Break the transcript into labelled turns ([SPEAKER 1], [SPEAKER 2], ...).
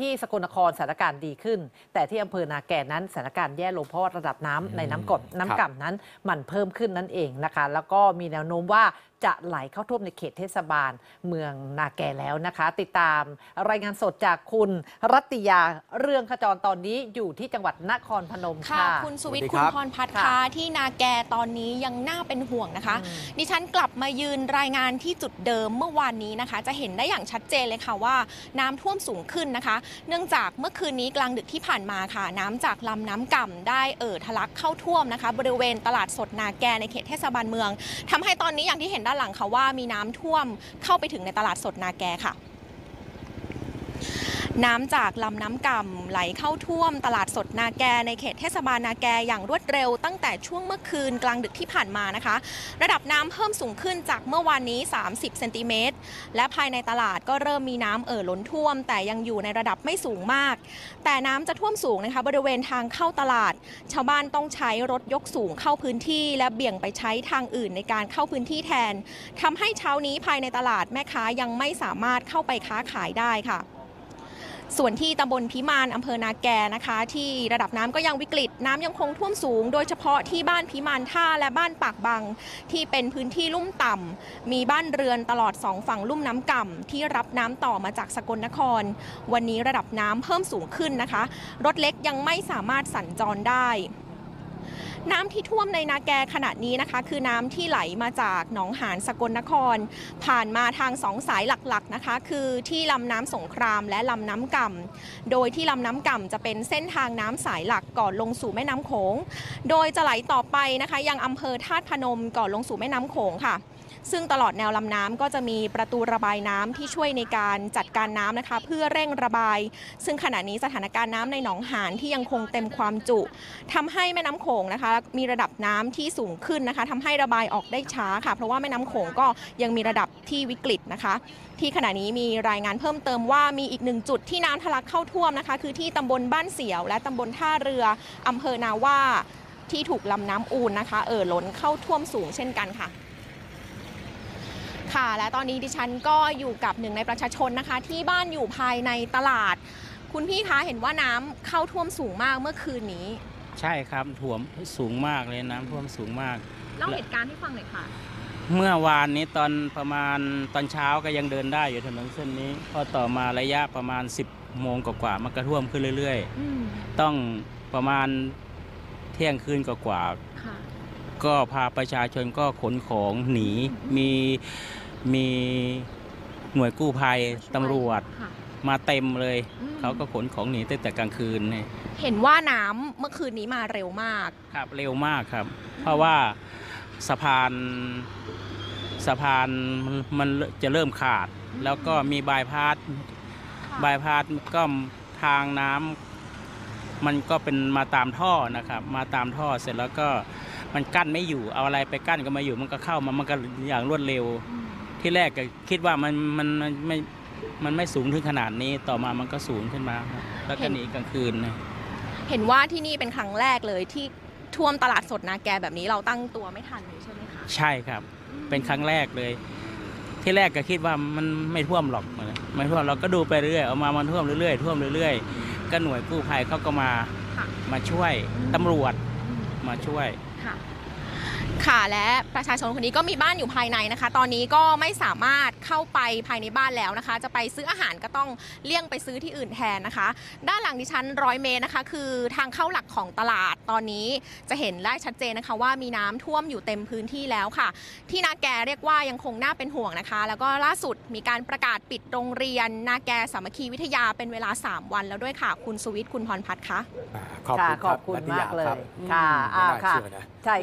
[SPEAKER 1] ที่สกลนครสถานการณ์ดีขึ้น แต่ที่อำเภอนาแก่นั้นสถานการณ์แย่ลงเพราะว่าระดับน้ำในน้ำกดน้ำก่ำนั้นมันเพิ่มขึ้นนั่นเองนะคะ แล้วก็มีแนวโน้มว่าจะไหลเข้าท่วมในเขตเทศบาลเมืองนาแก่แล้วนะคะ ติดตามรายงานสดจากคุณรัตติยาเรื่องขจรตอนนี้อยู่ที่จังหวัดนครพนม
[SPEAKER 2] ค่ะ
[SPEAKER 1] ค่ะ
[SPEAKER 2] คุณสุวิท
[SPEAKER 3] สวั
[SPEAKER 2] ย์
[SPEAKER 3] สดี
[SPEAKER 2] คุ
[SPEAKER 3] ค
[SPEAKER 2] ณ
[SPEAKER 3] รับ
[SPEAKER 2] พรพัฒน์
[SPEAKER 1] ค่ะ
[SPEAKER 2] คะที่นาแกตอนนี้ยังน่าเป็นห่วงนะคะ
[SPEAKER 1] อืม
[SPEAKER 2] ดิฉันกลับมายืนรายงานที่จุดเดิมเมื่อวานนี้นะคะ จะเห็นได้อย่างชัดเจนเลยค่ะว่าน้ำท่วมสูงขึ้นนะคะเนื่องจากเมื่อคืนนี้กลางดึกที่ผ่านมาค่ะ น้ำจากลำน้ำก่ำได้เอ่อทะลักเข้าท่วมนะคะ บริเวณตลาดสดนาแกในเขตเทศบาลเมืองทำให้ตอนนี้อย่างที่เห็นด้านหลังค่ะว่ามีน้ำท่วมเข้าไปถึงในตลาดสดนาแกค่ะ น้ำจากลำน้ำก่ำไหลเข้าท่วมตลาดสดนาแกในเขตเทศบาลนาแกอย่างรวดเร็ว ตั้งแต่ช่วงเมื่อคืนกลางดึกที่ผ่านมานะคะ ระดับน้ำเพิ่มสูงขึ้นจากเมื่อวานนี้ 30 เซนติเมตร และภายในตลาดก็เริ่มมีน้ำเอ่อล้นท่วม แต่ยังอยู่ในระดับไม่สูงมาก แต่น้ำจะท่วมสูงนะคะบริเวณทางเข้าตลาด ชาวบ้านต้องใช้รถยกสูงเข้าพื้นที่และเบี่ยงไปใช้ทางอื่นในการเข้าพื้นที่แทนทำให้เช้านี้ภายในตลาดแม่ค้ายังไม่สามารถเข้าไปค้าขายได้ค่ะ ส่วนที่ตำบลพิมานอำเภอนาแกนะคะ ที่ระดับน้ำก็ยังวิกฤตน้ำยังคงท่วมสูง โดยเฉพาะที่บ้านพิมานท่าและบ้านปากบังที่เป็นพื้นที่ลุ่มต่ำมีบ้านเรือนตลอดสองฝั่งลุ่มน้ำก่ำที่รับน้ำต่อมาจากสกลนคร วันนี้ระดับน้ำเพิ่มสูงขึ้นนะคะ รถเล็กยังไม่สามารถสัญจรได้ น้ำที่ท่วมในนาแกขณะนี้นะคะ คือน้ำที่ไหลมาจากหนองหานสกลนคร ผ่านมาทางสองสายหลักๆนะคะ คือที่ลำน้ำสงครามและลำน้ำก่ำโดยที่ลำน้ำก่ำจะเป็นเส้นทางน้ำสายหลักก่อนลงสู่แม่น้ำโขง โดยจะไหลต่อไปนะคะ ยังอำเภอธาตุพนมก่อนลงสู่แม่น้ำโขงค่ะ ซึ่งตลอดแนวลำน้ำก็จะมีประตูระบายน้ำที่ช่วยในการจัดการน้ำนะคะ เพื่อเร่งระบาย ซึ่งขณะนี้สถานการณ์น้ำในหนองหานที่ยังคงเต็มความจุทำให้แม่น้ำโขงนะคะ มีระดับน้ำที่สูงขึ้นนะคะทำให้ระบายออกได้ช้าค่ะ เพราะว่าแม่น้ำโขงก็ยังมีระดับที่วิกฤตนะคะ ที่ขณะนี้มีรายงานเพิ่มเติมว่ามีอีกหนึ่งจุดที่น้ำทะลักเข้าท่วมนะคะ คือที่ตำบลบ้านเสียว และตำบลท่าเรืออำเภอนาว่าที่ถูกลำน้ำอูนนะคะ เอ่อล้นเข้าท่วมสูงเช่นกันค่ะ ค่ะ และตอนนี้ดิฉันก็อยู่กับหนึ่งในประชาชนนะคะ ที่บ้านอยู่ภายในตลาด คุณพี่คะเห็นว่าน้ำเข้าท่วมสูงมากเมื่อคืนนี้
[SPEAKER 4] ใช่ครับถ่วมสูงมากเลยน้ำท่วมสูงมาก
[SPEAKER 2] เล่าเหตุการณ์ให้ฟังหน่อยค่ะ
[SPEAKER 4] เมื่อวานนี้ตอนประมาณตอนเช้าก็ยังเดินได้อยู่ถนนเส้นนี้ พอต่อมาระยะประมาณ 10โมงกว่าๆมันก็ท่วมขึ้นเรื่อย
[SPEAKER 2] อืม
[SPEAKER 4] ๆ ต้องประมาณเที่ยงคืนกว่า
[SPEAKER 2] ค่ะ
[SPEAKER 4] ๆก็พาประชาชนก็ขนของหนีมี มีหน่วยกู้ภัยตำรวจ
[SPEAKER 2] ค่ะ
[SPEAKER 4] มาเต็มเลย
[SPEAKER 2] อืม
[SPEAKER 4] เขาก็ขนของหนีตั้งแต่กลางคืนเนี่ย
[SPEAKER 2] เห็นว่าน้ำเมื่อคืนนี้มาเร็วมาก
[SPEAKER 4] ครับเร็วมากครับ เพราะว่าสะพานสะพานมันมันจะเริ่มขาดแล้วก็มีบายพาสบายพาสก็ทางน้ำมันก็เป็นมาตามท่อนะครับ มาตามท่อเสร็จแล้วก็มันกั้นไม่อยู่เอาอะไรไปกั้นก็ไมาอยู่มันก็เข้ามามันก็อย่างรวดเร็ว ที่แรกก็คิดว่ามันมันมันไม่มันไม่สูงถึงขนาดนี้ต่อมามันก็สูงขึ้นมาครับแล้วก็หนีกลางคืนนะ
[SPEAKER 2] เห็นว่าที่นี่เป็นครั้งแรกเลยที่ท่วมตลาดสดนาแกแบบนี้เราตั้งตัวไม่ทันเลยใช่ไหมคะ
[SPEAKER 4] ใช่ครับ เป็นครั้งแรกเลย ที่แรกก็คิดว่ามันไม่ท่วมหรอกไม่ท่วมเราก็ดูไปเรื่อยเอามามันท่วมเรื่อยๆท่วมเรื่อยๆก็หน่วยกู้ภัยเขาก็มา
[SPEAKER 2] ค่ะ
[SPEAKER 4] มาช่วยตำรวจมาช่วย
[SPEAKER 2] ค่ะค่ะและประชาชนคนนี้ก็มีบ้านอยู่ภายในนะคะ ตอนนี้ก็ไม่สามารถเข้าไปภายในบ้านแล้วนะคะ จะไปซื้ออาหารก็ต้องเลี่ยงไปซื้อที่อื่นแทนนะคะ ด้านหลังดิฉันร้อยเมตรนะคะ คือทางเข้าหลักของตลาดตอนนี้จะเห็นได้ชัดเจนนะคะ ว่ามีน้ำท่วมอยู่เต็มพื้นที่แล้วค่ะ ที่นาแกเรียกว่ายังคงน่าเป็นห่วงนะคะ แล้วก็ล่าสุดมีการประกาศปิดโรงเรียน นาแกสามัคคีวิทยาเป็นเวลา 3 วันแล้วด้วยค่ะ คุณสุวิทย์คุณพรพัฒน์คะ
[SPEAKER 3] อ่าขอบ
[SPEAKER 1] ค่ะ
[SPEAKER 3] คุณ
[SPEAKER 1] ขอบคุณ
[SPEAKER 3] รัต
[SPEAKER 1] มากเลย
[SPEAKER 3] รับ
[SPEAKER 1] ค่ะ
[SPEAKER 3] อืม
[SPEAKER 1] อ่า
[SPEAKER 3] ไม่น่า
[SPEAKER 1] ค่ะ
[SPEAKER 3] เชื่อนะ
[SPEAKER 1] ใช่